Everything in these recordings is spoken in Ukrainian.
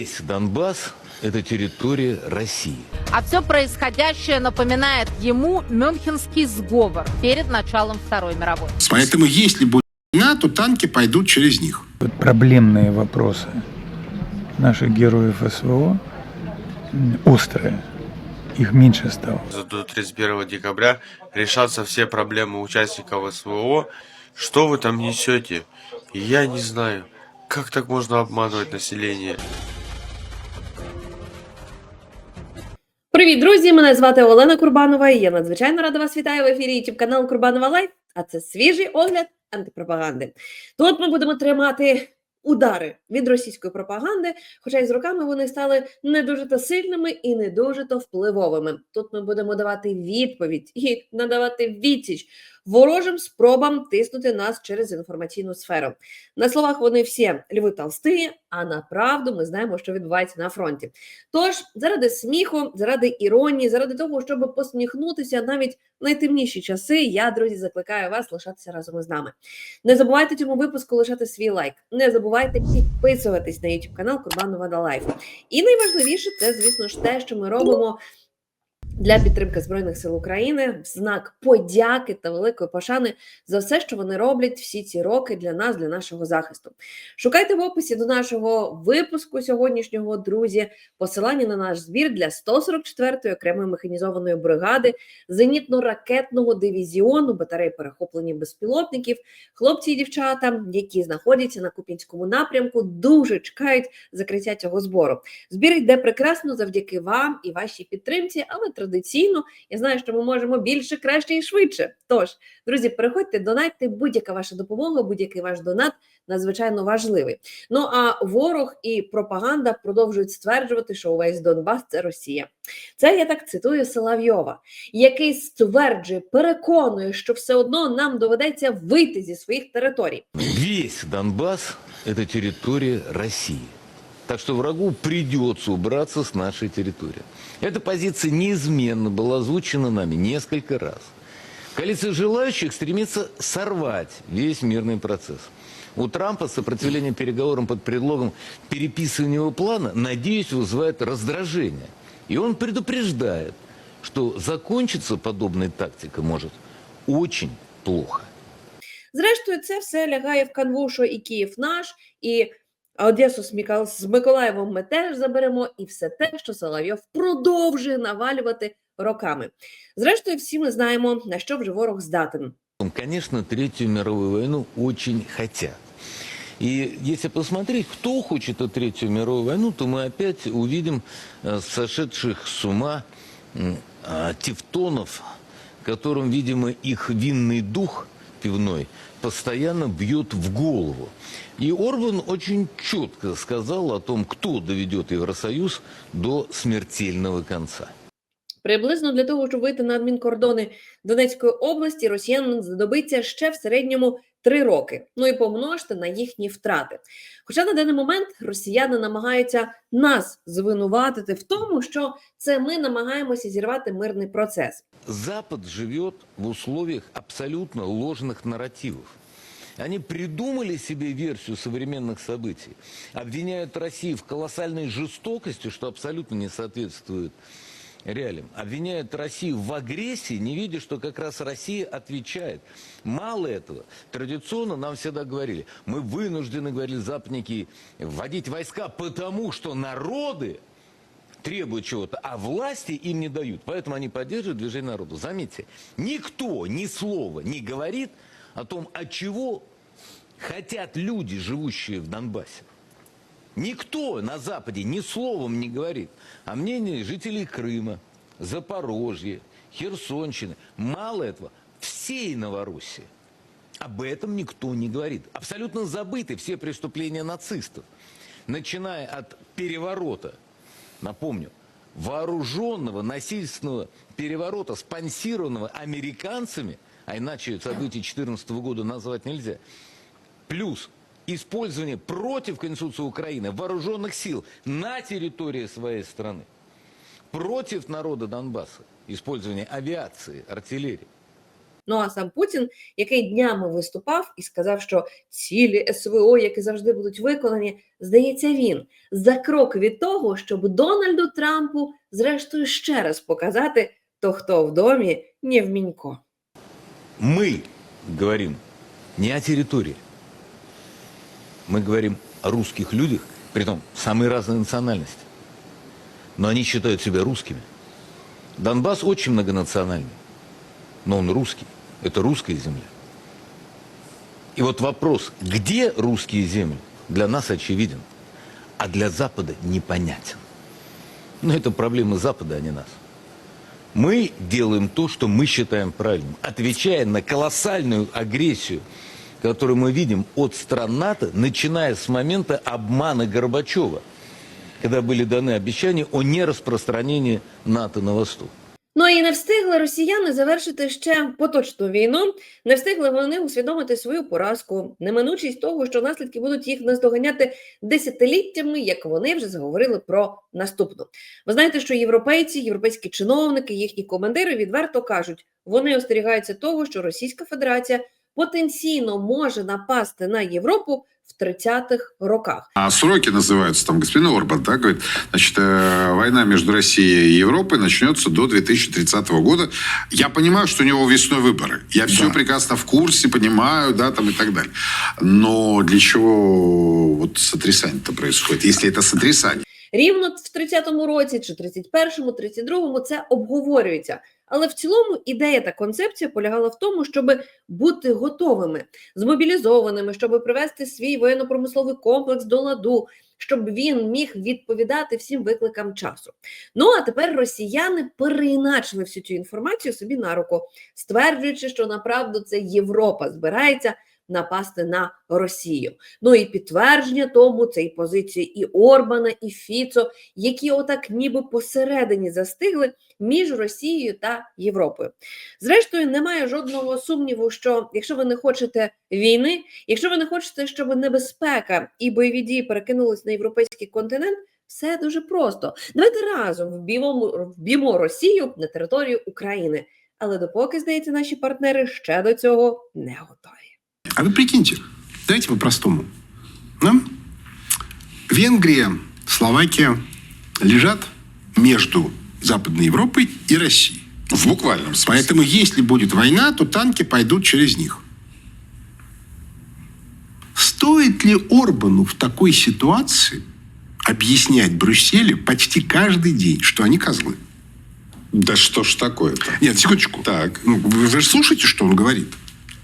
Весь Донбасс – это территория России. А все происходящее напоминает ему Мюнхенский сговор перед началом Второй мировой. Поэтому если будет война, то танки пойдут через них. Проблемные вопросы наших героев СВО острые. Их меньше стало. до 31 декабря решатся все проблемы участников СВО. Что вы там несете? Я не знаю. Как так можно обманывать население? Привіт, друзі! Мене звати Олена Курбанова. і Я надзвичайно рада вас вітаю в ефірі YouTube канал Курбанова Лайф. А це свіжий огляд антипропаганди. Тут ми будемо тримати удари від російської пропаганди, хоча й з роками вони стали не дуже то сильними і не дуже то впливовими. Тут ми будемо давати відповідь і надавати відсіч ворожим спробам тиснути нас через інформаційну сферу. На словах вони всі льви толсти, а на правду ми знаємо, що відбувається на фронті. Тож, заради сміху, заради іронії, заради того, щоб посміхнутися навіть в найтемніші часи, я, друзі, закликаю вас лишатися разом із нами. Не забувайте цьому випуску лишати свій лайк. Не забувайте підписуватись на YouTube канал Курбанова да Лайф. І найважливіше, це, звісно ж, те, що ми робимо. Для підтримки збройних сил України в знак подяки та великої пошани за все, що вони роблять всі ці роки для нас, для нашого захисту. Шукайте в описі до нашого випуску сьогоднішнього, друзі, посилання на наш збір для 144-ї окремої механізованої бригади зенітно-ракетного дивізіону батареї перехоплення безпілотників. Хлопці і дівчата, які знаходяться на Купінському напрямку, дуже чекають закриття цього збору. Збір йде прекрасно завдяки вам і вашій підтримці, але традиційно я знаю, що ми можемо більше, краще і швидше. Тож, друзі, переходьте, донайте будь-яка ваша допомога, будь-який ваш донат надзвичайно важливий. Ну а ворог і пропаганда продовжують стверджувати, що увесь Донбас це Росія. Це я так цитую Соловйова, який стверджує, переконує, що все одно нам доведеться вийти зі своїх територій. Весь Донбасс – это территория России. Так что врагу придется убраться с нашей территории. Эта позиция неизменно была озвучена нами несколько раз. Коалиция желающих стремится сорвать весь мирный процесс. У Трампа сопротивление переговорам под предлогом переписывания его плана, надеюсь, вызывает раздражение. И он предупреждает, что закончиться подобной тактикой может очень плохо. Зрештою, це все лягає в канву, що і Київ наш, і Одесу з, Міка... з Миколаєвом ми теж заберемо, і все те, що Соловйов продовжує навалювати роками. Зрештою, всі ми знаємо, на що вже ворог здатен. Конечно, Третью мировую войну очень хотят. И если посмотреть, кто хочет эту Третью мировую войну, то мы опять увидим э, сошедших с ума м, а, тевтонов, которым, видимо, их винный дух пивной постоянно бьет в голову. И Орбан очень четко сказал о том, кто доведет Евросоюз до смертельного конца. Приблизно для того, щоб вийти на адмінкордони Донецької області, росіянам знадобиться ще в середньому три роки. Ну і помножте на їхні втрати. Хоча на даний момент росіяни намагаються нас звинуватити в тому, що це ми намагаємося зірвати мирний процес. Запад живет в условиях абсолютно ложных нарративов. Они придумали себе версию современных событий, обвиняют Россию в колоссальной жестокости, что абсолютно не соответствует реалиям. Обвиняют Россию в агрессии, не видя, что как раз Россия отвечает. Мало этого. Традиционно нам всегда говорили, мы вынуждены, говорили западники, вводить войска, потому что народы требуют чего-то, а власти им не дают. Поэтому они поддерживают движение народа. Заметьте, никто ни слова не говорит о том, от чего хотят люди, живущие в Донбассе. Никто на Западе ни словом не говорит о мнении жителей Крыма, Запорожья, Херсонщины. Мало этого, всей Новороссии. Об этом никто не говорит. Абсолютно забыты все преступления нацистов. Начиная от переворота, напомню, вооруженного насильственного переворота, спонсированного американцами, а иначе события 2014 года назвать нельзя, плюс использование против Конституции Украины вооруженных сил на территории своей страны, против народа Донбасса, использование авиации, артиллерии. Ну а сам Путін, який днями виступав і сказав, що цілі СВО, які завжди будуть виконані, здається, він за крок від того, щоб Дональду Трампу, зрештою, ще раз показати, то хто в домі, не в мінько. Мы говорим не о территории. Мы говорим о русских людях, притом самой разной национальности. Но они считают себя русскими. Донбасс очень многонациональный, но он русский. Это русская земля. И вот вопрос, где русские земли, для нас очевиден, а для Запада непонятен. Но это проблемы Запада, а не нас. Мы делаем то, что мы считаем правильным, отвечая на колоссальную агрессию, которую мы видим от стран НАТО, начиная с момента обмана Горбачева, когда были даны обещания о нераспространении НАТО на восток. Ну і не встигли росіяни завершити ще поточну війну, не встигли вони усвідомити свою поразку, неминучість того, що наслідки будуть їх наздоганяти десятиліттями, як вони вже заговорили про наступну. Ви знаєте, що європейці, європейські чиновники, їхні командири відверто кажуть, вони остерігаються того, що Російська Федерація потенційно може напасти на Європу в 30-х роках. А сроки называются, там господин Орбан, да, говорит, значит, э, война между Россией и Европой начнется до 2030 года. Я понимаю, что у него весной выборы. Я все прекрасно в курсе, понимаю, да, там и так далее. Но для чего вот сотрясание-то происходит, если это сотрясание? Рівно в 30-му році чи 31-му, 32-му це обговорюється. Але в цілому ідея та концепція полягала в тому, щоб бути готовими, змобілізованими, щоб привести свій воєнно-промисловий комплекс до ладу, щоб він міг відповідати всім викликам часу. Ну а тепер росіяни переіначили всю цю інформацію собі на руку, стверджуючи, що направду це Європа збирається напасти на Росію. Ну і підтвердження тому це і позиції і Орбана, і Фіцо, які отак ніби посередині застигли між Росією та Європою. Зрештою, немає жодного сумніву, що якщо ви не хочете війни, якщо ви не хочете, щоб небезпека і бойові дії перекинулись на європейський континент, все дуже просто. Давайте разом вб'ємо, вб'ємо Росію на територію України. Але допоки, здається, наші партнери ще до цього не готові. А вы прикиньте, давайте по-простому. Да? Венгрия, Словакия лежат между Западной Европой и Россией. В буквальном смысле. Поэтому, если будет война, то танки пойдут через них. Стоит ли Орбану в такой ситуации объяснять Брюсселю почти каждый день, что они козлы? Да что ж такое-то? Нет, секундочку. Так. Ну, вы же слушаете, что он говорит?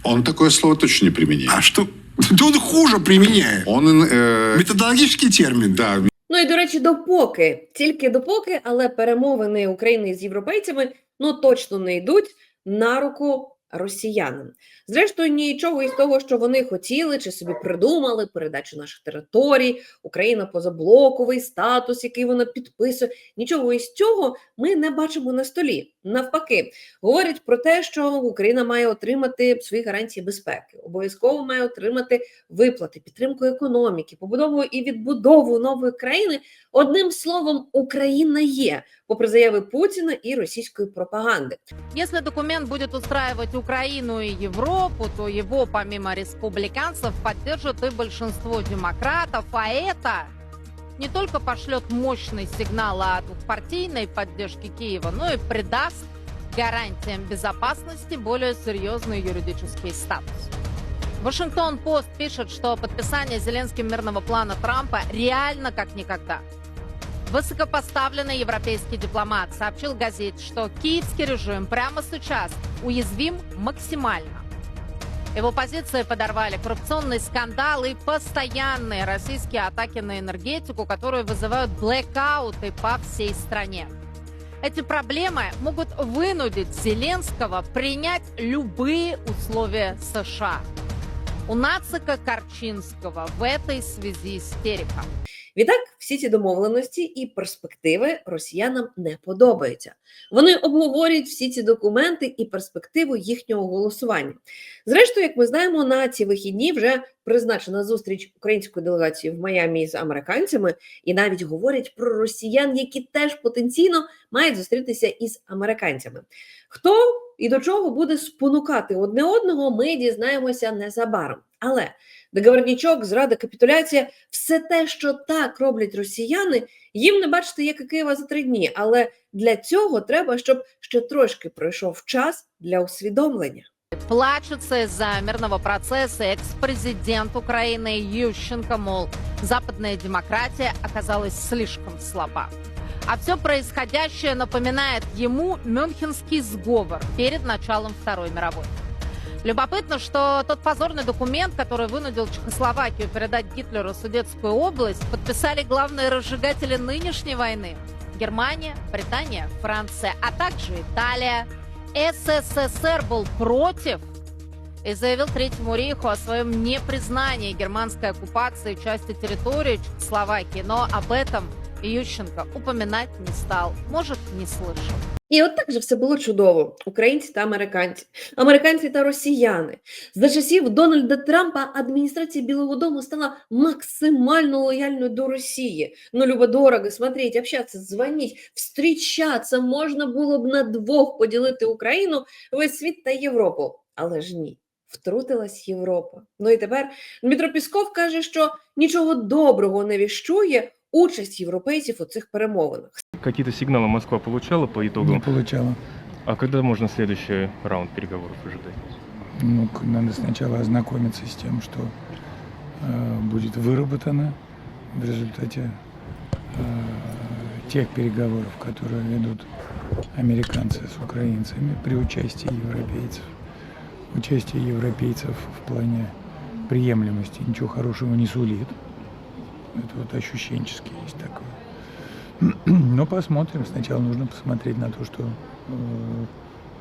Он такое слово точно не применяет. А что? Да он хуже применяет. Он, э, Методологический термин. да, Ну і до речі, допоки, тільки допоки, але перемовини України з європейцями ну точно не йдуть на руку росіянам. Зрештою, нічого із того, що вони хотіли чи собі придумали, передачу наших територій, Україна позаблоковий статус, який вона підписує. Нічого із цього ми не бачимо на столі. Навпаки, говорять про те, що Україна має отримати свої гарантії безпеки, обов'язково має отримати виплати, підтримку економіки, побудову і відбудову нової країни. Одним словом, Україна є, попри заяви Путіна і російської пропаганди. Если документ будет устраивать Украину и Европу, то его помимо республиканцев поддержит и большинство демократов, а это не только пошлет мощный сигнал о двухпартийной поддержке Киева, но и придаст гарантиям безопасности более серьезный юридический статус. Вашингтон-Пост пишет, что подписание Зеленским мирного плана Трампа реально как никогда. Высокопоставленный европейский дипломат сообщил газете, что киевский режим прямо сейчас уязвим максимально. Его позиции подорвали коррупционные скандалы и постоянные российские атаки на энергетику, которые вызывают блэкауты по всей стране. Эти проблемы могут вынудить Зеленского принять любые условия США. У нацика Корчинского в этой связи истерика. Відтак, всі ці домовленості і перспективи росіянам не подобаються. Вони обговорюють всі ці документи і перспективу їхнього голосування. Зрештою, як ми знаємо, на ці вихідні вже призначена зустріч української делегації в Майамі з американцями, і навіть говорять про росіян, які теж потенційно мають зустрітися із американцями. Хто і до чого буде спонукати одне одного, ми дізнаємося незабаром. Але договорнічок, зрада, капітуляція все те, що так роблять росіяни, їм не бачити, як і Києва за три дні. Але для цього треба, щоб ще трошки пройшов час для усвідомлення. Плачется из-за мирного процесса экс-президент Украины Ющенко, мол, западная демократия оказалась слишком слаба. А все происходящее напоминает ему Мюнхенский сговор перед началом Второй мировой. Любопытно, что тот позорный документ, который вынудил Чехословакию передать Гитлеру Судетскую область, подписали главные разжигатели нынешней войны. Германия, Британия, Франция, а также Италия. СССР был против и заявил Третьему рейху о своем непризнании германской оккупации части территории Чехословакии. Но об этом Ющенко упоминать не стал, может, не слышал. І от так же все було чудово: українці та американці, американці та росіяни. За часів Дональда Трампа адміністрація Білого Дому стала максимально лояльною до Росії. Ну, любо-дорого, смотреть, общаться, звонить, встрічатися. Можна було б на двох поділити Україну, весь світ та Європу. Але ж ні. Втрутилась Європа. Ну і тепер Дмитро Пісков каже, що нічого доброго не віщує участь європейців у цих перемовинах. Какие-то сигналы Москва получала по Не итогам? получала. А когда можно следующий раунд переговоров ожидать? Ну, надо сначала ознакомиться с тем, что э, будет выработано в результате э, тех переговоров, которые ведут американцы с украинцами при участии европейцев. Участие европейцев в плане приемлемости ничего хорошего не сулит. Это вот ощущенчески есть такое. Но посмотрим. Сначала нужно посмотреть на то, что э,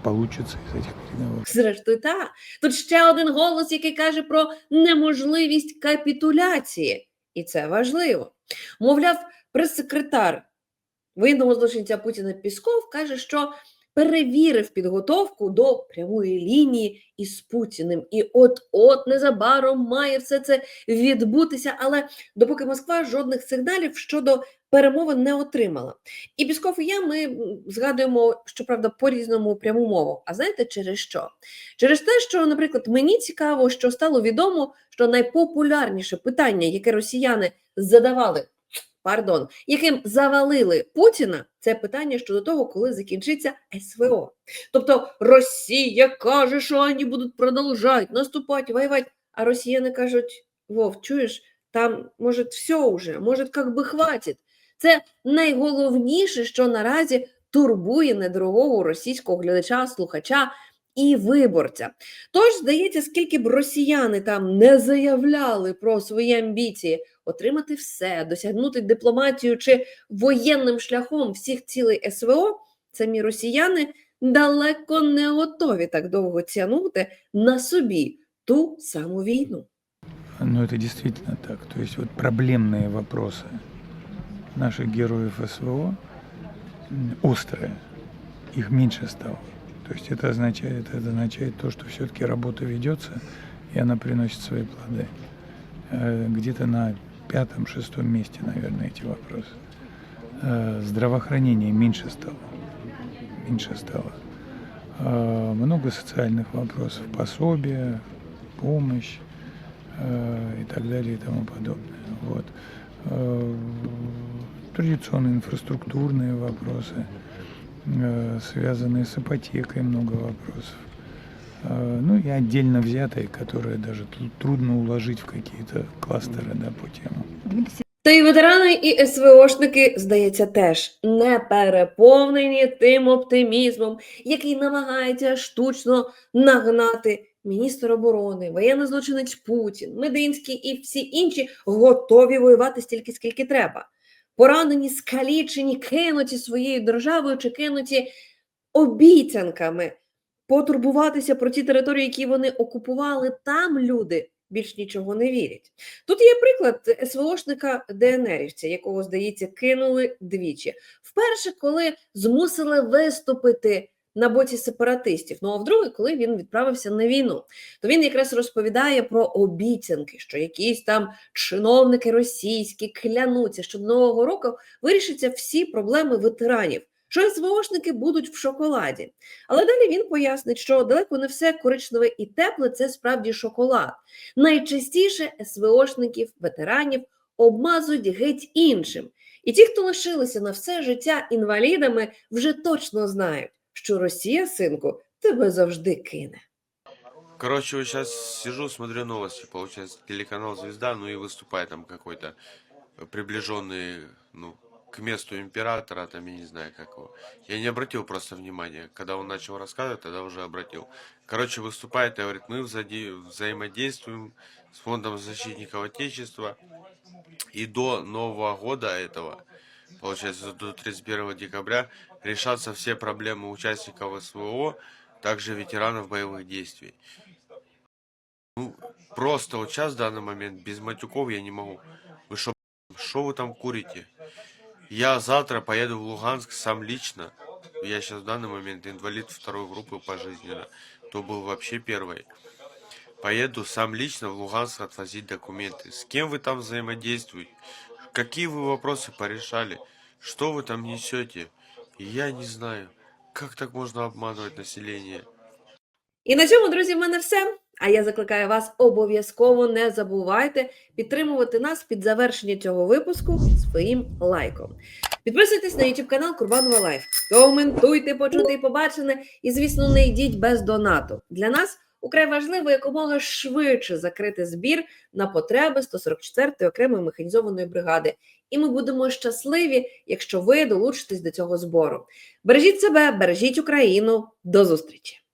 получится из этих переговоров. Зрештою, так. тут ще один голос, який каже про неможливість капітуляції, і це важливо. Мовляв, прес-секретар воєнного злочинця Путіна Пісков каже, що перевірив підготовку до прямої лінії із Путіним. І от-от незабаром має все це відбутися. Але допоки Москва жодних сигналів щодо перемовин не отримала. І Пісков і я ми згадуємо, щоправда, по-різному пряму мову. А знаєте, через що? Через те, що, наприклад, мені цікаво, що стало відомо, що найпопулярніше питання, яке росіяни задавали, пардон, яким завалили Путіна, це питання щодо того, коли закінчиться СВО. Тобто Росія каже, що вони будуть продовжувати наступати, воювати, а росіяни кажуть: Вов, чуєш, там може все вже, може, як би хватить. Це найголовніше, що наразі турбує недорогого російського глядача, слухача і виборця. Тож, здається, скільки б росіяни там не заявляли про свої амбіції отримати все, досягнути дипломатію чи воєнним шляхом всіх цілей СВО, самі росіяни далеко не готові так довго тягнути на собі ту саму війну. Ну, это действительно так. То есть вот проблемные вопросы наших героев СВО м, острые, их меньше стало. То есть это означает, это означает то, что все-таки работа ведется, и она приносит свои плоды. Э, Где-то на пятом-шестом месте, наверное, эти вопросы. Э, Здравоохранение меньше стало. Меньше стало. Э, Много социальных вопросов, пособия, помощь э, и так далее и тому подобное. Вот. Традиционные инфраструктурные вопросы, связанные с ипотекой, много вопросов. Э, Ну и отдельно взятые, которые даже тру- трудно уложить в какие-то кластеры да, по темам. Та й ветерани і СВОшники, здається, теж не переповнені тим оптимізмом, який намагається штучно нагнати міністр оборони, воєнний злочинець Путін, Мединський і всі інші готові воювати стільки, скільки треба. Поранені, скалічені, кинуті своєю державою чи кинуті обіцянками потурбуватися про ті території, які вони окупували. Там люди більш нічого не вірять. Тут є приклад СВОшника ДНРівця, якого, здається, кинули двічі. Вперше, коли змусили виступити на боці сепаратистів. Ну а вдруге, коли він відправився на війну, то він якраз розповідає про обіцянки, що якісь там чиновники російські клянуться, що до нового року вирішаться всі проблеми ветеранів. Що СВОшники будуть в шоколаді. Але далі він пояснить, що далеко не все коричневе і тепле це справді шоколад. Найчастіше СВОшників, ветеранів обмазують геть іншим. І ті, хто лишилися на все життя інвалідами, вже точно знають, що Росія, синку, тебе завжди кине. Короче, вот сейчас сижу, смотрю новости, получается, телеканал «Звезда», ну и выступает там какой-то приближенный, ну, к месту императора, там, я не знаю, как его. Я не обратил просто внимания. Когда он начал рассказывать, тогда уже обратил. Короче, выступает и говорит, мы взади- взаимодействуем с фондом защитников Отечества. И до Нового года этого, получается, до 31 декабря, решатся все проблемы участников СВО, также ветеранов боевых действий. Ну, просто вот сейчас, в данный момент, без матюков я не могу. Вы что, что вы там курите? Я завтра поеду в Луганск сам лично. Я сейчас в данный момент инвалид второй группы пожизненно. То был вообще первый. Поеду сам лично в Луганск отвозить документы. С кем вы там взаимодействуете? Какие вы вопросы порешали? Что вы там несете? Я не знаю. Как так можно обманывать население? І на цьому, друзі, в мене все. А я закликаю вас обов'язково не забувайте підтримувати нас під завершення цього випуску своїм лайком. Підписуйтесь на YouTube канал Курбанова Лайф. Коментуйте, почути і побачене. І, звісно, не йдіть без донату. Для нас украй важливо якомога швидше закрити збір на потреби 144-ї окремої механізованої бригади. І ми будемо щасливі, якщо ви долучитесь до цього збору. Бережіть себе, бережіть Україну. До зустрічі!